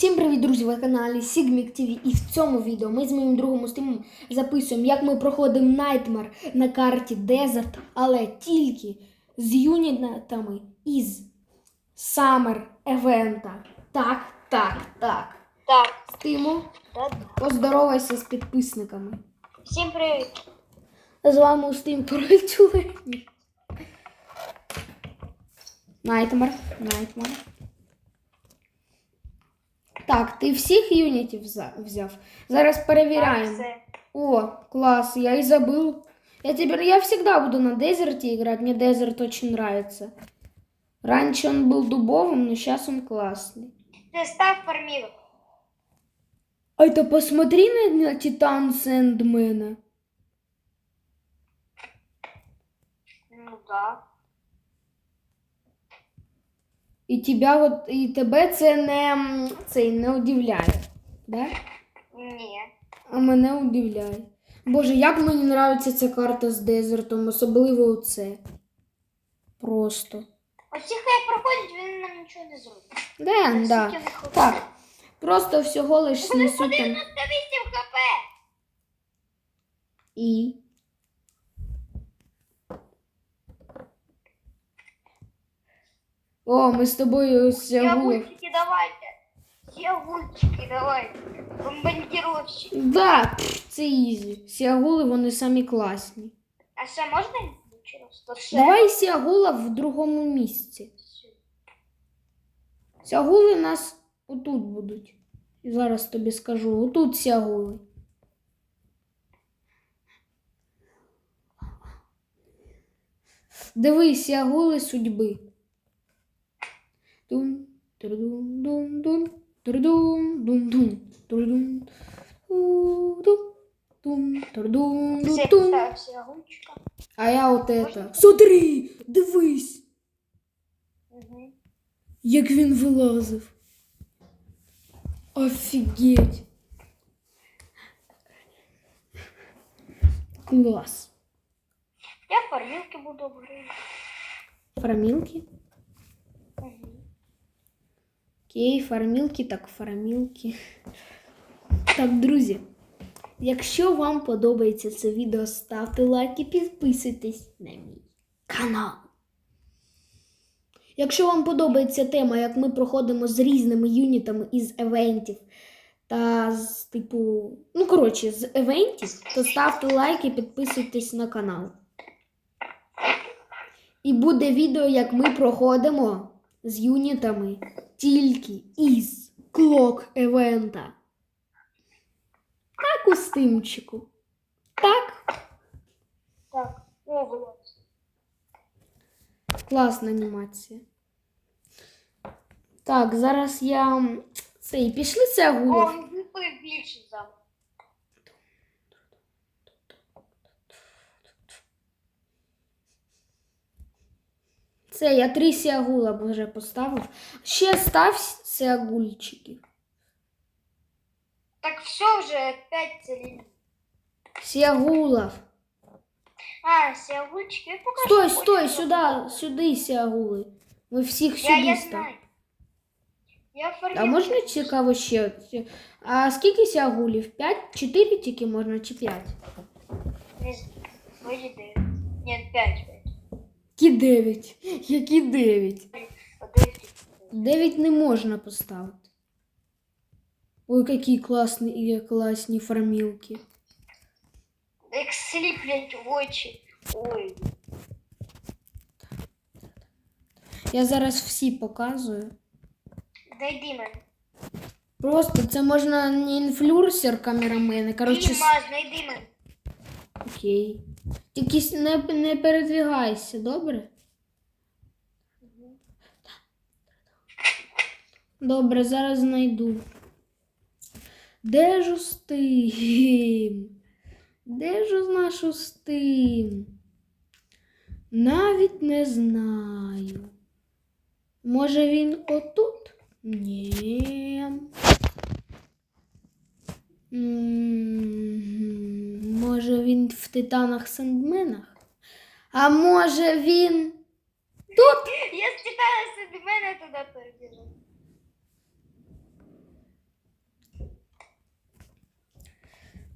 Всім привіт, друзі! Ви на каналі Sigmic TV. І в цьому відео ми з моїм другом Устимом записуємо, як ми проходимо Nightmare на карті Desert, але тільки з юнітами із Summer Евента. Так, так, так. Так, Стиму, поздоровайся з підписниками. всім привіт. З вами Устим Корольчуленький. Найтмар. Найтмар. Так, ти всіх юнітів за- взяв. Зараз перевіряємо. Так, все. О, класс, я и забыл. Я теперь, я всегда буду на дезерте играть. Мне дезерт очень нравится. Раньше он был дубовым, но сейчас он классный. Ти став фармілок. А это посмотри на, на Титан Сэндмена. Ну так. І тебя вот, і тебе це не, м, цей, не удивляє. Да? Ні. А мене удивляє. Боже, як мені нравиться ця карта з дезертом, особливо оце. Просто. Оці хай проходять, він нам нічого не зробить. Да, да. Так. Просто всього лиш снесуть там. 98 хп. І. О, ми з тобою сягули. Ягульчики давайте. Ягульчики давайте. Бомбардировщики. Да, пф, це ізі. Сягули, вони самі класні. А ще можна? То. Давай сягула в другому місці. Сягули у нас отут будуть. І зараз тобі скажу, отут сягули. Дивись, сягули судьби. А я от это. Смотри, дивись, Угу. як він вилазив. Офігеть. Клас. Я фармілки буду говорити. Фармілки. Окей, фармілки, так фармілки. Так, друзі, якщо вам подобається це відео, ставте лайк і підписуйтесь на мій канал. Якщо вам подобається тема, як ми проходимо з різними юнітами із евентів та з типу, ну коротше, з евентів, то ставте лайк і підписуйтесь на канал. І буде відео, як ми проходимо з юнітами тільки із клок евента. Так, Устимчику. Так, Так, о, вилазь. класна анімація. Так, зараз я м, цей пішли це О, Це я три сіагула вже поставив. Ще став сіагульчиків. Так все вже 5 целів. Сіагулов. А, сягульчики, я покажу. Стой, стой, сюди, сюди сіагули. Ми всіх сюди я знаю. Я А фармілки. можна цікаво ще? А скільки сягулів? П'ять? Чотири тільки можна чи п'ять? Не знаю. Ні, 5. 5. Які дев'ять? Які дев'ять? Дев'ять не можна поставити. Ой, які класні, класні фармілки. Як сліплять в очі. Ой. Я зараз всі показую. Найди мене. Просто це можна не інфлюрсер камерамени. Коротше, с- Діма, знайди мене. окей. Тільки не, не передвигайся, добре? Добре, зараз знайду. Де ж Устим? Де ж наш Устим? Навіть не знаю. Може він отут? Ні. Може, він в титанах Сандменах? А може він. Тут? Я з титана Сандмена туди перебіжу.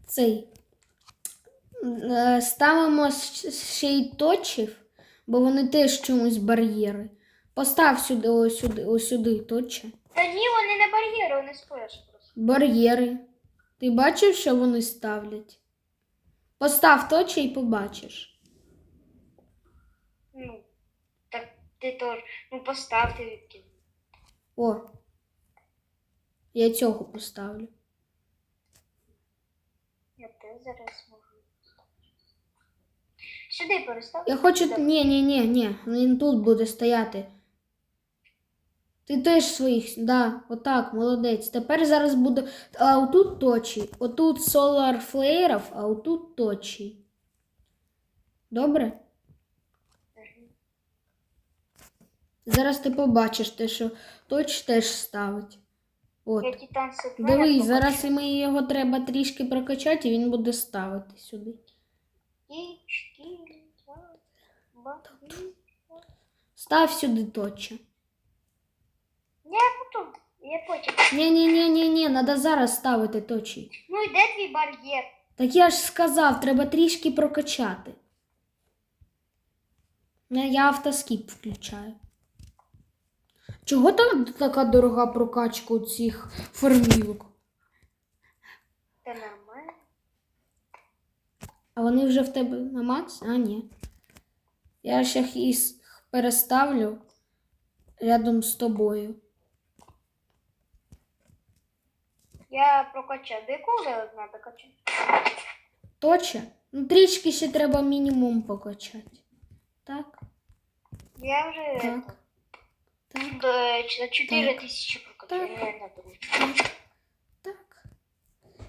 Цей. Е, ставимо ще й точів, бо вони теж чомусь бар'єри. Постав сюди, ось сюди, ось сюди точі. Та ні, вони не бар'єри, вони спиш просто. Бар'єри. Ти бачив, що вони ставлять? Постав точі і побачиш. Ну, так ти теж. Ну поставте відкинь. О. Я цього поставлю. Я теж зараз можу. Сюди перестав. Я хочу. Ні, ні, ні, ні. Він тут буде стояти. Ти теж своїх. Да, отак, молодець. Тепер зараз буде. А отут точі. Отут Solar флеєрів, а отут точі. Добре? Зараз ти побачиш те, що точ теж ставить. От. Дивись, зараз ми його треба трішки прокачати, і він буде ставити сюди. Став сюди точі. Я потім. Ні, ні, ні, ні, ні, треба зараз ставити точі. Ну і де твій бар'єр? Так я ж сказав, треба трішки прокачати. Я автоскіп включаю. Чого там така дорога прокачка у цих формілок? Та нормально. А вони вже в тебе на макс? А, ні. Я ще їх переставлю рядом з тобою. Я прокачав. До якого треба качати? Точе? Ну, трішки ще треба мінімум покачати. Так, Я вже так, так, до, за 4 тисячі прокачав. Так. Так, так.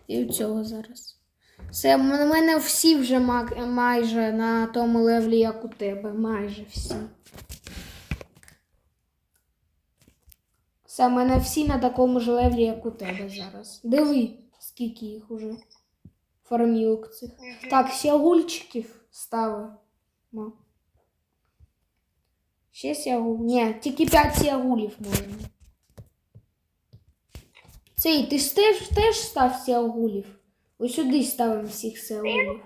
І у цього зараз. Все, в мене всі вже майже на тому левлі, як у тебе. Майже всі. Все, в мене всі на такому ж левлі, як у тебе зараз. Диви, скільки їх уже. Формілок цих. Так, сягульчиків ставимо. Ще сягул. Ні, тільки 5 сягулів можна. Цей, ти ж теж, теж став сягулів? Ось сюди ставимо всіх сягулів.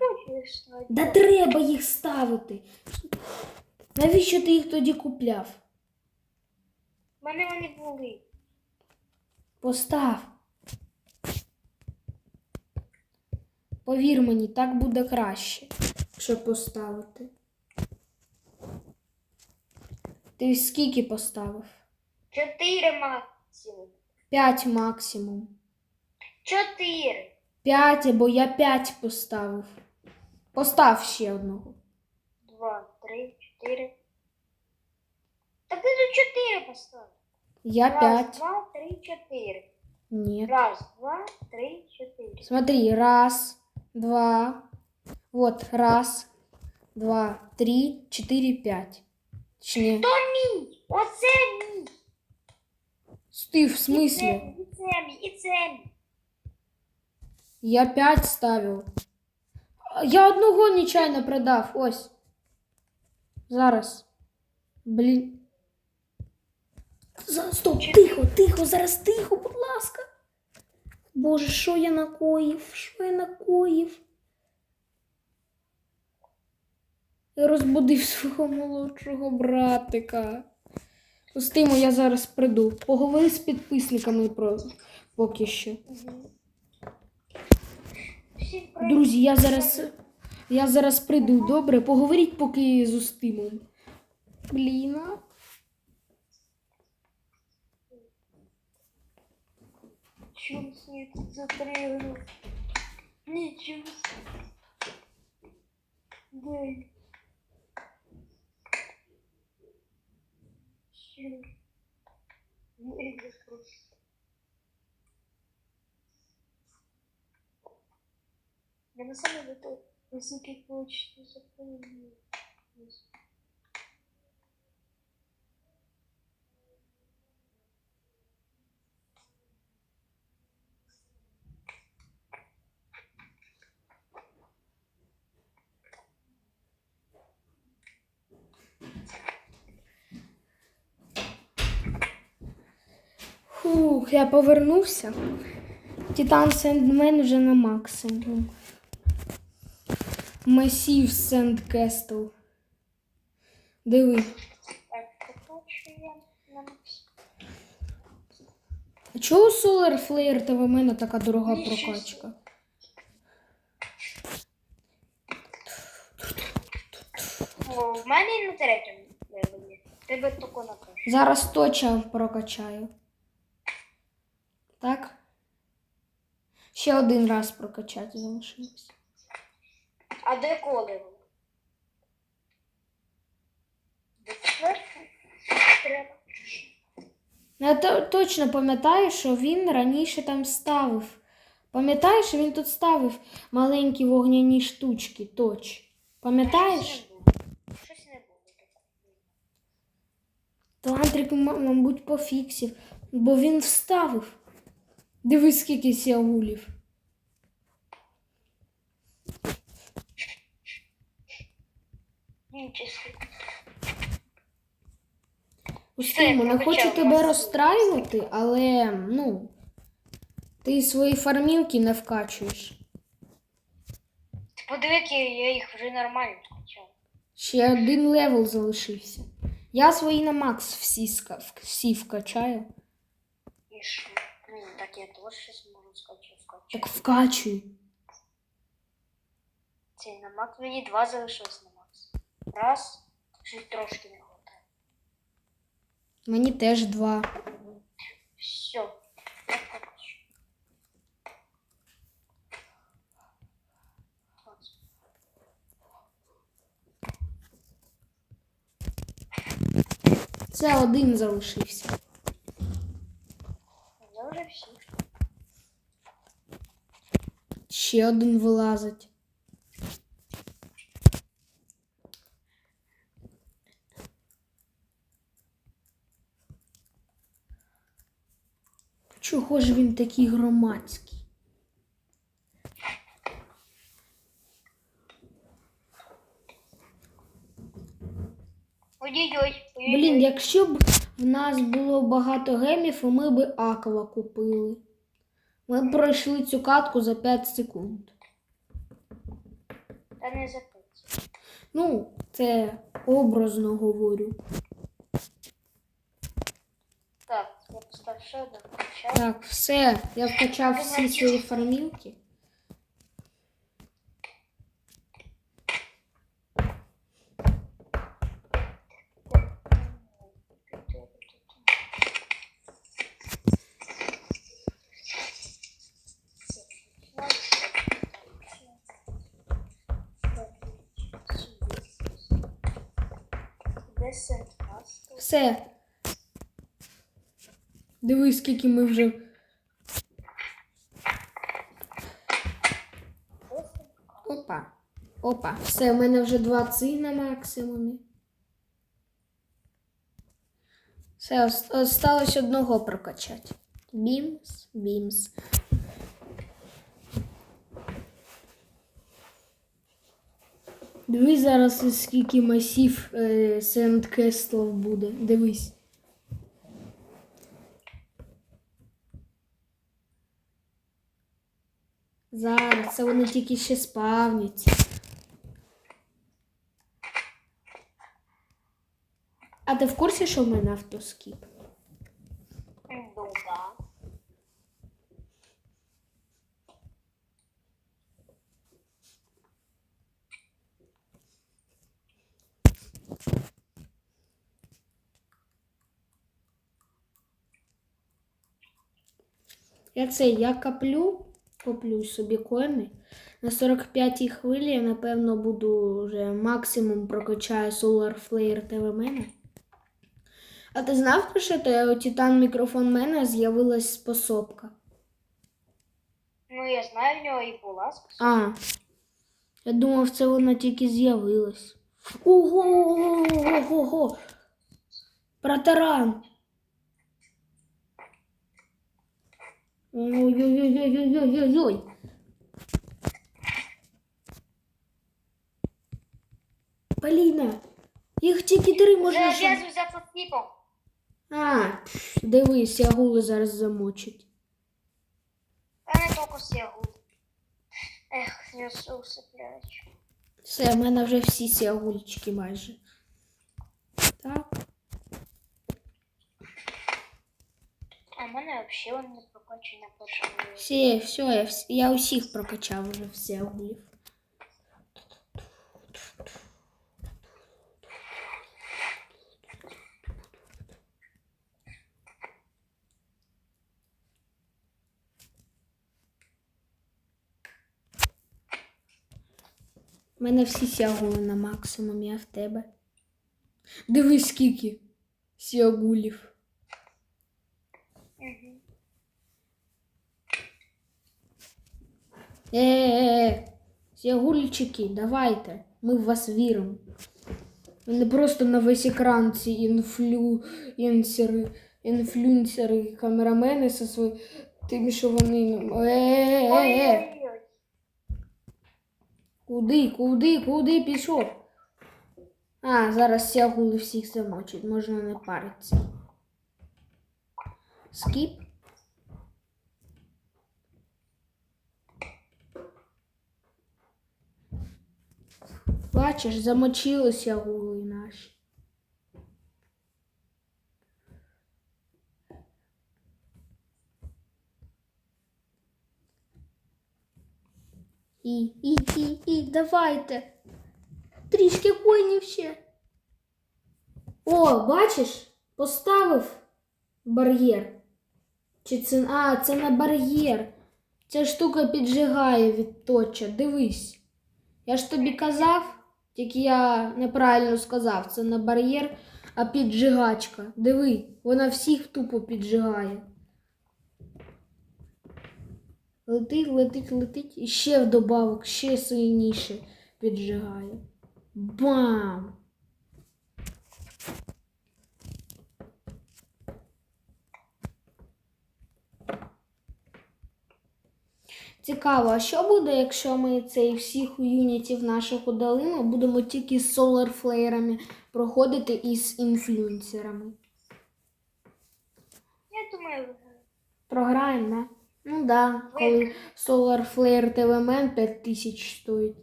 Да треба їх ставити. Навіщо ти їх тоді купляв? Мене вони були. Постав. Повір мені, так буде краще, якщо поставити. Ти скільки поставив? Чотири максимум. П'ять максимум. Чотири. П'ять, або я п'ять поставив. Постав ще одного. Два, три, чотири. Та ти тут чотири поставив. Я Раз, п'ять. два, три, чотири. Ні. Раз, два, три, чотири. Смотри, раз, два. Вот, раз, два, три, четыре, пять. Точнее, То мій! Оце мій! ты в І це смысле? мій, і це мій, і це мій. Я пять ставив. А, Я одного нечайно продав. Ось. Зараз. Блін. За- Стоп, тихо, тихо, зараз тихо, будь ласка. Боже, що я накоїв? Що я накоїв? Я розбудив свого молодшого братика. Пустимо, я зараз приду. Поговори з підписниками про поки що. Друзі, я зараз. Я зараз прийду, добре? Поговоріть поки з Устимом. Блін. Чому світ запригнув? Нічого. Дай. Вийде просто. Я на самом деле высокий почти запомнил. Фух, я повернувся. Титан Сендмен вже на максимум. Масів Сендкестл. Диви. Чого Solar Flare та в мене така дорога прокачка? В мене і на третьому. Тебе тільки на. Зараз точно прокачаю. Так? Ще один раз прокачати залишилось. А? До четвертого? Треба. Я точно пам'ятаю, що він раніше там ставив. Пам'ятаєш, він тут ставив маленькі вогняні штучки, точ. Пам'ятаєш? Щось не було. Талантрик, мабуть, пофіксив, бо він вставив. Дивись, скільки сіагулів. Устимо, не хочу тебе розстраювати, але ну. Ти свої фармілки не вкачуєш. Ти подиви, я їх вже нормально скачав. Ще один левел залишився. Я свої на макс всі, всі вкачаю. І що? Так я теж щось можу скачати. Так вкачуй. Цей на макс. Мені два залишилось на макс. Раз. Щось трошки не хватає. Мені теж два. Все. Це один залишився. Я вже всі. Ще один вилазить. Чого ж він такий громадський? Блін, якщо б в нас було багато гемів, ми б аква купили. Ми пройшли цю катку за 5 секунд. Та не за 5. Ну, це образно говорю. Так, я поставив ще один. Так, все, я вкачав всі свої фармілки. Десять раз. Все. Дивись, скільки ми вже. Опа. Опа. Все, в мене вже два ци на максимумі. Все, осталось одного прокачати. Бімс, бімс. Дивись зараз, скільки масів е, Сендкестлов буде. Дивись. Зараз це вони тільки ще спавняться. А ти в курсі, що в мене автоскіп? Я це я каплю, куплю собі кони. На 45-й хвилі я, напевно, буду вже максимум прокачаю Solar Flare TV мене. А ти знав, про що то у Titan мікрофон мене з'явилась способка? Ну, я знаю, в нього і була способність. А. Я думав, це вона тільки з'явилась. Ого! Ого! Протаран! Ой-ой-ой-ой-ой-ой-ой-ой! Поліна! Їх тільки три можна. щоб- Зав'язуйся за типом. А, пф, дивись, ягули зараз замочить. Та не тільки сягу. Ех, несу усипляючи. Все, в мене вже всі сіагульчики майже. Так. А в мене взагалі вони прокачені на першому. Всі, все, я, вс- я усіх прокачав вже всі агулів. У мене всі сіагули на максимум, я в тебе. Дивись, скільки сіагулів. Е-е-е, сягульчики, давайте. Ми в вас віримо. Ви Не просто на весь екран ці інфлюенсери, інфлюенсери, камерамени зі своїм тим, що вони. Е-е-е, куди, куди, куди пішов? А, зараз сягули всіх замочить, можна не паритися. Скіп. Бачиш, замочилися гули наші. І, і, і, і, давайте. Трішки коїнів ще. О, бачиш, поставив бар'єр. Чи це. А, це не бар'єр. Ця штука піджигає від точа. Дивись. Я ж тобі казав, тільки я неправильно сказав, це не бар'єр, а піджигачка. Диви, вона всіх тупо піджигає. Летить, летить, летить і ще вдобавок, ще сильніше піджигає. Бам! Цікаво, а що буде, якщо ми цей всіх юнітів наших удалимо, будемо тільки з соларфлеєрами проходити і з інфлюенсерами? Я думаю. Програємо, да? Ну да, коли Solar Flare TV Man 5000 стоїть.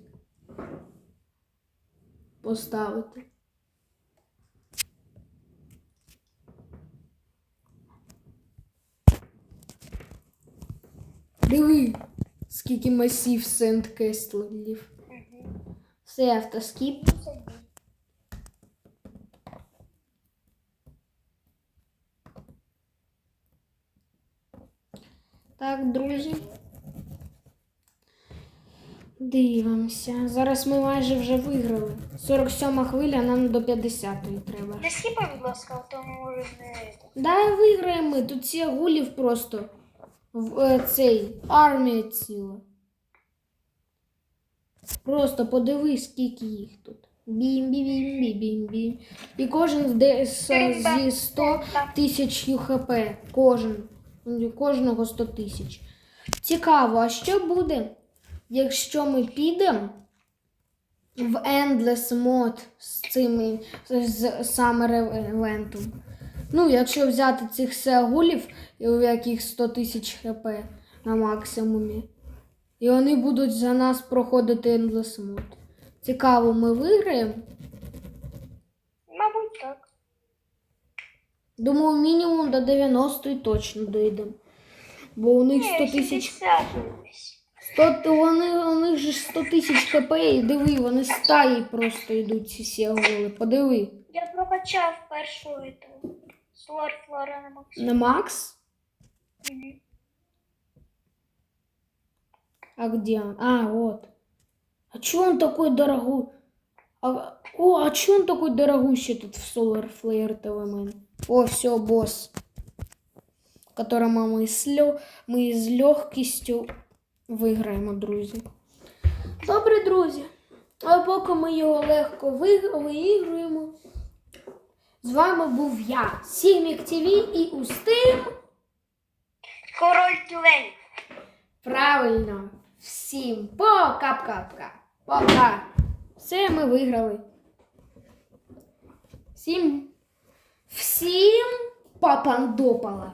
Поставити. Диви, скільки масів Сент Кестлів. Все, автоскіп. Так, друзі. Дивимося. Зараз ми майже вже виграли. 47 хвиля, нам до 50-ї треба. Не скіпай, будь ласка, а то ми може не... Да, виграємо ми. Тут ці гулів просто в е, цей армія ціла. Просто подивись, скільки їх тут. бім бім бім бім бім бім І кожен зі 100 тисяч ЮХП. Кожен. Кожного 100 тисяч. Цікаво, а що буде, якщо ми підемо в Endless Mode з цими з Summer Event? Ну, якщо взяти цих сеагулів, у яких 100 тисяч хп на максимумі, і вони будуть за нас проходити Endless Mode. Цікаво, ми виграємо. Мабуть, так. Думаю, мінімум до 90 точно дійдемо. Бо у них 100 Ні, тисяч 100, вони, у них же 100 тисяч хп, і диви, вони стаї просто йдуть ці сіагули. Подиви. Я прокачав першу эту. Солар флора на максимум. На Макс? Мгм. А где он? А, вот. А чё он такой дорогой? А, о, а чё он такой дорогущий тут в Solar Flare TV Man? О, все, босс. Которому мы с, лё... ми з легкістю виграємо, друзі. Добре, друзі. А поки ми його легко виг- виігруємо. З вами був я, Сімік ТВ і Устим. Король тюлень. Правильно. Всім пока-пока. Пока. Все, ми виграли. Всім. Всім папандопала.